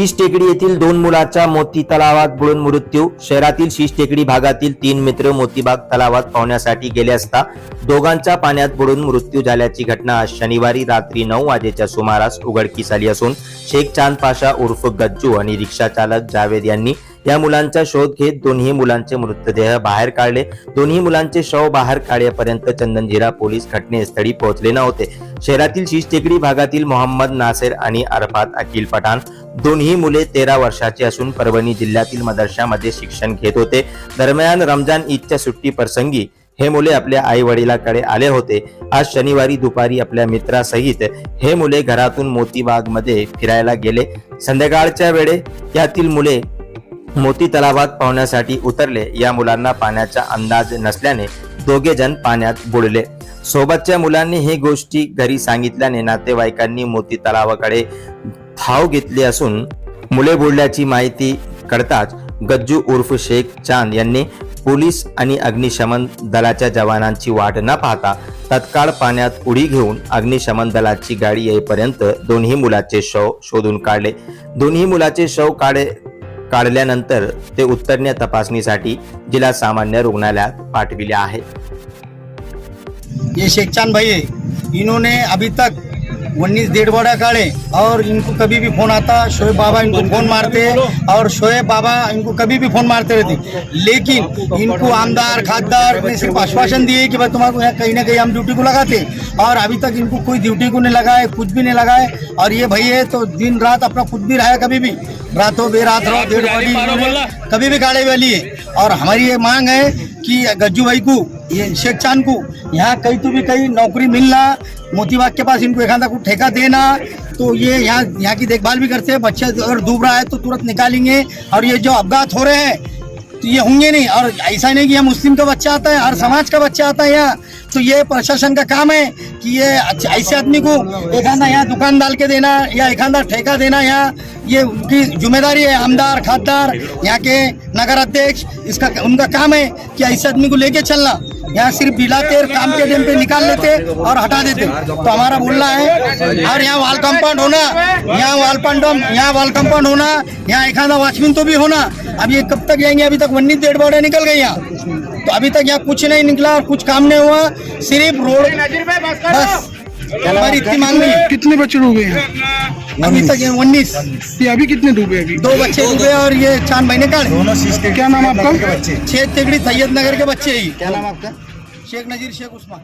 शीश टेकडी येथील दोन मुलाचा मोती तलावात बुडून मृत्यू. शहरातील शीश टेकडी भागातील तीन मित्र मोतीबाग तलावात पाहण्यासाठी गेले असता दोघांचा पाण्यात बुडून मृत्यू झाल्याची घटना आज शनिवारी रात्री नऊ वाजेच्या सुमारास उघडकीस आली असून शेख चांद पाशा उर्फ गज्जू आणि रिक्षा चालक जावेद यांनी या मुलांचा शोध घेत दोन्ही मुलांचे मृतदेह बाहेर काढले. दोन्ही मुलांचे शव बाहेर काढेपर्यंत चंदनजिरा पोलीस घटनेस्थळी पोहोचले नव्हते. शहरातील शिश टेकडी भागातील मोहम्मद नासेर आणि अरफात अकिल पठाण दोन्ही मुले तेरा वर्षाची असून परभणी जिल्ह्यातील मदरशामध्ये शिक्षण घेत होते. दरम्यान रमजान ईदच्या सुट्टी प्रसंगी हे मुले आपल्या आई वडिलाकडे आले होते. आज शनिवारी दुपारी आपल्या मित्रासहित हे मुले घरातून मोतीबागमध्ये फिरायला गेले. संध्याकाळच्या वेळे यातील मुले मोती तलावात पाहण्यासाठी उतरले. या मुलांना पाण्याचा अंदाज नसल्याने दोघे जण पाण्यात बुडले. सोबतच्या मुलांनी हे गोष्टी घरी सांगितल्याने नातेवाईकांनी मोती तलावाकडे धाव घेतली असून मुले बुडल्याची माहिती कळताच गज्जू उर्फ शेख चांद यांनी पोलीस आणि अग्निशमन दलाच्या जवानांची वाट न पाहता तत्काळ पाण्यात उडी घेऊन अग्निशमन दलाची गाडी येईपर्यंत दोन्ही मुलाचे शव शोधून काढले. दोन्ही मुलाचे शव काढे काढल्यानंतर ते उत्तरण्य तपासणीसाठी जिल्हा सामान्य रुग्णालयात पाठविले आहे. ये शेख चांद भाई इन्होंने अभी तक उन्नीस डेढ़ बड़ा काढ़े और इनको कभी भी फ़ोन आता शोएब बाबा इनको फ़ोन मारते और शोएब बाबा इनको कभी भी फ़ोन मारते रहते। लेकिन इनको आमदार खासदार ने सिर्फ़ आश्वासन दिए कि भाई तुम्हारे यहाँ कहीं ना कहीं हम ड्यूटी को लगाते। और अभी तक इनको कोई ड्यूटी को नहीं लगाए कुछ भी नहीं लगाए। और ये भाई है तो दिन रात अपना खुद भी रहा कभी भी। रातों बेरात रहो डेढ़ बड़ी कभी भी गाड़ी वाली है। और हमारी ये मांग है कि गज्जू भाई को ये शेख चाँद को। यहाँ कहीं तो भी कहीं नौकरी मिलना मोतीबाग के पास इनको एखादा को ठेका देना तो ये यहाँ यहाँ की देखभाल भी करते हैं, बच्चे अगर डूब रहा है तो तुरंत निकालेंगे, और ये जो अपघात हो रहे हैं तो ये होंगे नहीं, और ऐसा नहीं कि यहाँ मुस्लिम का बच्चा आता है, हर समाज का बच्चा आता है यहाँ। तो ये प्रशासन का काम है कि ये ऐसे आदमी को एक आधा यहाँ दुकान डाल के देना, या एक आधा ठेका देना यहाँ, ये उनकी ज़िम्मेदारी है, आमदार, खासदार, यहाँ के नगर अध्यक्ष इसका उनका काम है कि ऐसे आदमी को लेके चलना। यहाँ सिर्फ़ बिलाते और काम के टाइम पे निकाल लेते और हटा देते। तो हमारा बोलना है और यहाँ वाल कंपाउंड होना यहाँ वाल पंडम यहाँ वाल कंपाउंड होना यहाँ एक आधा वॉचमैन तो भी होना। अब ये कब तक जाएँगे? अभी तक उन्नीस डेढ़ बॉडे निकल गई यहाँ। तो अभी तक यहाँ कुछ नहीं निकला और कुछ काम नहीं हुआ। सिर्फ़ रोड बस। हमारी इतनी मांग नहीं है। कितने बच्चे डूबे हैं? अभी तक ये उन्नीस। ये अभी कितने डूबे अभी? दो बच्चे डूबे और ये चांद महीने का क्या नाम आपका? छह तिगड़ी सैयद नगर के बच्चे ही क्या नाम आपका? शेख नजीर शेख उस्मान।